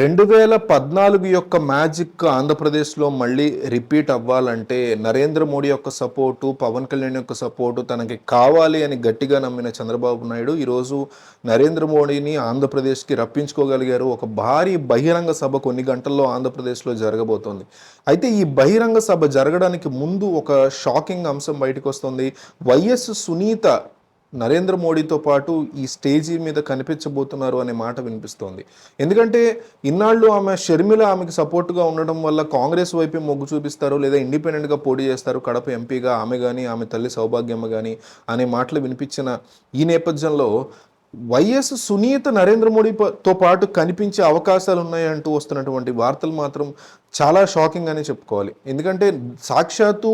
రెండు వేల పద్నాలుగు యొక్క మ్యాజిక్ ఆంధ్రప్రదేశ్లో మళ్ళీ రిపీట్ అవ్వాలంటే నరేంద్ర మోడీ యొక్క సపోర్టు పవన్ కళ్యాణ్ యొక్క సపోర్టు తనకి కావాలి అని గట్టిగా నమ్మిన చంద్రబాబు నాయుడు ఈరోజు నరేంద్ర మోడీని ఆంధ్రప్రదేశ్కి రప్పించుకోగలిగారు. ఒక భారీ బహిరంగ సభ కొన్ని గంటల్లో ఆంధ్రప్రదేశ్లో జరగబోతోంది. అయితే ఈ బహిరంగ సభ జరగడానికి ముందు ఒక షాకింగ్ అంశం బయటకు వస్తుంది. వైఎస్ సునీత నరేంద్ర మోడీతో పాటు ఈ స్టేజీ మీద కనిపించబోతున్నారు అనే మాట వినిపిస్తోంది. ఎందుకంటే ఇన్నాళ్ళు ఆమె షర్మిల ఆమెకి సపోర్ట్గా ఉండడం వల్ల కాంగ్రెస్ వైపే మొగ్గు చూపిస్తారు లేదా ఇండిపెండెంట్గా పోటీ చేస్తారు కడప ఎంపీగా ఆమె కానీ ఆమె తల్లి సౌభాగ్యమ్మ కానీ అనే మాటలు వినిపించిన ఈ నేపథ్యంలో వైఎస్ సునీత నరేంద్ర మోడీతో పాటు కనిపించే అవకాశాలు ఉన్నాయంటూ వస్తున్నటువంటి వార్తలు మాత్రం చాలా షాకింగ్ అని చెప్పుకోవాలి. ఎందుకంటే సాక్షాత్తు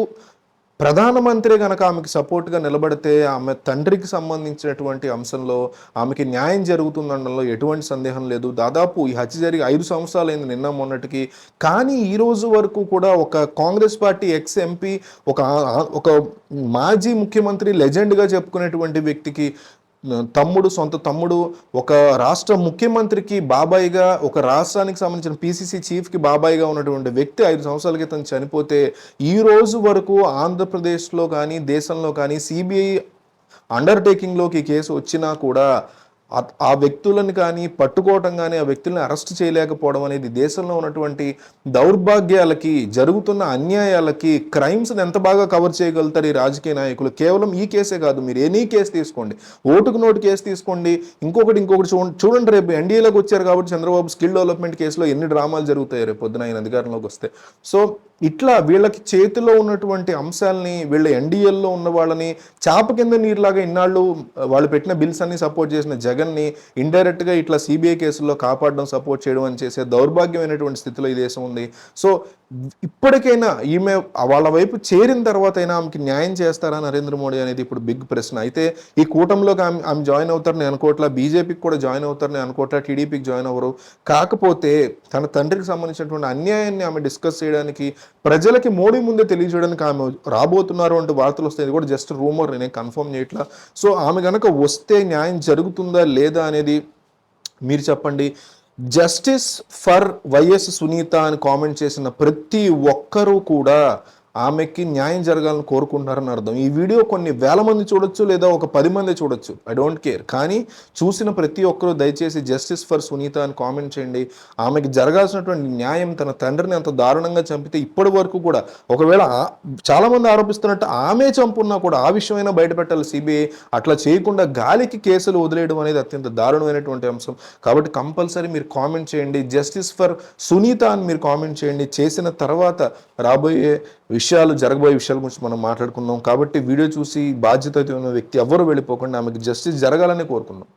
ప్రధానమంత్రి కనుక ఆమెకి సపోర్ట్గా నిలబడితే ఆమె తండ్రికి సంబంధించినటువంటి అంశంలో ఆమెకి న్యాయం జరుగుతుందనడంలో ఎటువంటి సందేహం లేదు. దాదాపు ఈ హత్య జరిగి ఐదు సంవత్సరాలైంది నిన్న మొన్నటికి. కానీ ఈ రోజు వరకు కూడా ఒక కాంగ్రెస్ పార్టీ ఎక్స్ ఎంపీ ఒక ఒక మాజీ ముఖ్యమంత్రి లెజెండ్గా చెప్పుకునేటువంటి వ్యక్తికి తమ్ముడు సొంత తమ్ముడు ఒక రాష్ట్ర ముఖ్యమంత్రికి బాబాయిగా ఒక రాష్ట్రానికి సంబంధించిన పిసిసి చీఫ్కి బాబాయిగా ఉన్నటువంటి వ్యక్తి ఐదు సంవత్సరాల క్రితం చనిపోతే ఈ రోజు వరకు ఆంధ్రప్రదేశ్లో కానీ దేశంలో కానీ సిబిఐ అండర్టేకింగ్లోకి కేసు వచ్చినా కూడా ఆ- వ్యక్తులను కానీ పట్టుకోవటం కానీ ఆ వ్యక్తులను అరెస్ట్ చేయలేకపోవడం అనేది దేశంలో ఉన్నటువంటి దౌర్భాగ్యాలకి జరుగుతున్న అన్యాయాలకి క్రైమ్స్ని ఎంత బాగా కవర్ చేయగలుగుతారు ఈ రాజకీయ నాయకులు? కేవలం ఈ కేసే కాదు మీరు ఎనీ కేసు తీసుకోండి. ఓటుకు నోటు కేసు తీసుకోండి. ఇంకొకటి ఇంకొకటి చూడండి చూడండి రేపు ఎన్డీఏలోకి వచ్చారు కాబట్టి చంద్రబాబు స్కిల్ డెవలప్మెంట్ కేసులో ఎన్ని డ్రామాలు జరుగుతాయి రేపు పొద్దున ఆయన అధికారంలోకి వస్తే. సో ఇట్లా వీళ్ళకి చేతిలో ఉన్నటువంటి అంశాలని వీళ్ళ ఎన్డీఎల్లో ఉన్న వాళ్ళని చాప కింద నీరులాగా ఇన్నాళ్ళు వాళ్ళు పెట్టిన బిల్స్ అన్ని సపోర్ట్ చేసిన జగన్ని ఇండైరెక్ట్గా ఇట్లా సిబిఐ కేసుల్లో కాపాడడం సపోర్ట్ చేయడం అని చేసే దౌర్భాగ్యమైనటువంటి స్థితిలో ఈ దేశం ఉంది. సో ఇప్పటికైనా ఈమె వాళ్ళ వైపు చేరిన తర్వాత అయినా ఆమెకి న్యాయం చేస్తారా నరేంద్ర మోడీ అనేది ఇప్పుడు బిగ్ ప్రశ్న. అయితే ఈ కూటమిలోకి ఆమె ఆమె జాయిన్ అవుతారని అనుకోవట్లా బీజేపీకి కూడా జాయిన్ అవుతారని అనుకోవట్లా టీడీపీకి జాయిన్ అవ్వరు. కాకపోతే తన తండ్రికి సంబంధించినటువంటి అన్యాయాన్ని ఆమె డిస్కస్ చేయడానికి ప్రజలకి మోడీ ముందే తెలియజేయడానికి ఆమె రాబోతున్నారు అంటే వార్తలు వస్తాయి. ఇది కూడా జస్ట్ రూమర్ నేను కన్ఫర్మ్ చేయట్లా. సో ఆమె కనుక వస్తే న్యాయం జరుగుతుందా లేదా అనేది మీరు చెప్పండి. జస్టిస్ ఫర్ వైఎస్ సునీత అని కామెంట్ చేసిన ప్రతి ఒక్కరూ కూడా ఆమెకి న్యాయం జరగాలని కోరుకుంటున్నారని అర్థం. ఈ వీడియో కొన్ని వేల మంది చూడొచ్చు లేదా ఒక పది మంది చూడొచ్చు. ఐ డోంట్ కేర్ కానీ చూసిన ప్రతి ఒక్కరూ దయచేసి జస్టిస్ ఫర్ సునీత అని కామెంట్ చేయండి. ఆమెకి జరగాల్సినటువంటి న్యాయం తన తండ్రిని అంత దారుణంగా చంపితే ఇప్పటి వరకు కూడా ఒకవేళ చాలామంది ఆరోపిస్తున్నట్టు ఆమె చంపున్నా కూడా ఆ విషయమైనా బయటపెట్టాలి సిబిఐ అట్లా చేయకుండా గాలికి కేసులు వదిలేయడం అనేది అత్యంత దారుణమైనటువంటి అంశం. కాబట్టి కంపల్సరీ మీరు కామెంట్ చేయండి. జస్టిస్ ఫర్ సునీత అని మీరు కామెంట్ చేయండి. చేసిన తర్వాత రాబోయే విషయం విషయాలు జరగబోయే విషయాల గురించి మనం మాట్లాడుకున్నాం. కాబట్టి వీడియో చూసి బాధ్యత ఉన్న వ్యక్తి ఎవ్వరూ వెళ్ళిపోకుండా ఆమెకి జస్టిస్ జరగాలని కోరుకున్నాం.